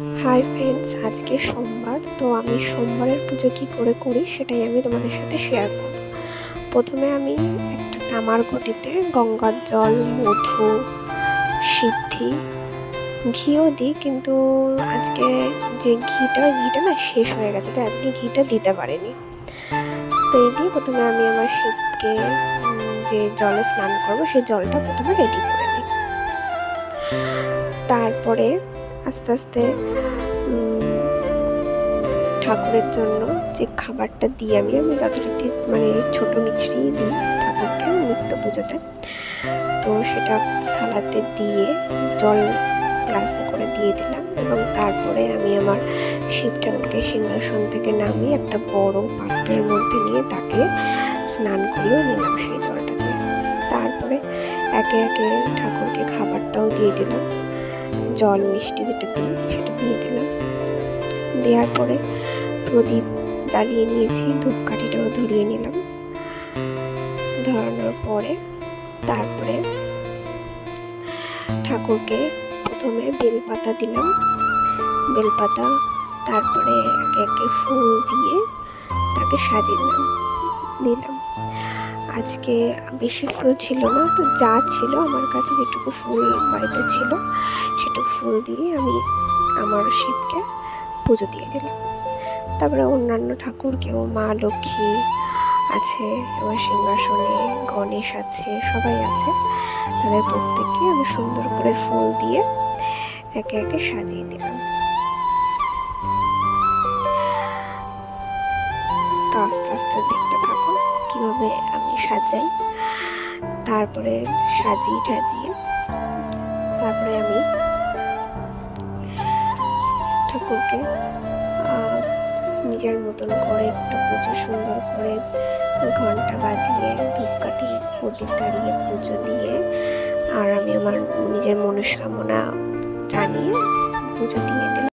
Hi friends আজকে সোমবার, তো আমি সোমবারের পুজো কী করে করি সেটাই আমি তোমাদের সাথে শেয়ার করব। প্রথমে আমি একটা তামার ঘটিতে গঙ্গার জল, মধু, সিদ্ধি, ঘিও দিই, কিন্তু আজকে যে ঘিটা ঘিটা না শেষ হয়ে গেছে, তাই আজকে ঘিটা দিতে পারিনি। তো এই দিয়ে প্রথমে আমি আমার শিবকে যে জলে স্নান করব, সেই জলটা প্রথমে রেডি করে নিই। তারপরে আস্তে আস্তে ঠাকুরের জন্য যে খাবারটা দিই আমি আমি যথারীতি মানে ছোটো মিছড়ি দিই ঠাকুরকে নিত্য পুজোতে। তো সেটা থালাতে দিয়ে জল গ্লাসে করে দিয়ে দিলাম এবং তারপরে আমি আমার শিব ঠাকুরকে সিংহাসন থেকে নামিয়ে একটা বড় পাত্রের মধ্যে নিয়ে তাকে স্নান করিয়েও নিলাম সেই জলটা দিয়ে। তারপরে একে একে ঠাকুরকে খাবারটাও দিয়ে দিলাম। জল মিষ্টি যেটা দিই, সেটা দিয়ে দিলাম। দেওয়ার পরে প্রদীপ জ্বালিয়ে নিয়েছি, ধূপকাঠিটাও ধরিয়ে নিলাম। ধরানোর পরে তারপরে ঠাকুরকে প্রথমে বেলপাতা দিলাম। বেলপাতা তারপরে একে একে ফুল দিয়ে তাকে সাজিয়ে দিলাম। দিলাম। আজকে বেশি ফুল ছিল না, তো যা ছিল আমার কাছে যেটুকু ফুল বাড়িতে ছিল, সেটুকু ফুল দিয়ে আমি আমার শিবকে পুজো দিয়ে দিলাম। তারপরে অন্যান্য ঠাকুরকেও, মা লক্ষ্মী আছে আমার সিংহাসনে গণেশ আছে, সবাই আছে। তাদের প্রত্যেককে আমি সুন্দর করে ফুল দিয়ে একে একে সাজিয়ে দিলাম। তো আস্তে আস্তে দেখতে থাকো কীভাবে আমি সাজাই। তারপরে সাজিয়ে টাজিয়ে, তারপরে আমি ঠাকুরকে নিজের মতন করে একটু পুজো সুন্দর করে ঘণ্টা বাজিয়ে, ধূপকাঠি, প্রদীপ দাঁড়িয়ে পুজো দিয়ে, আর আমি আমার নিজের মনস্কামনা জানিয়ে পুজো দিয়ে দিলাম।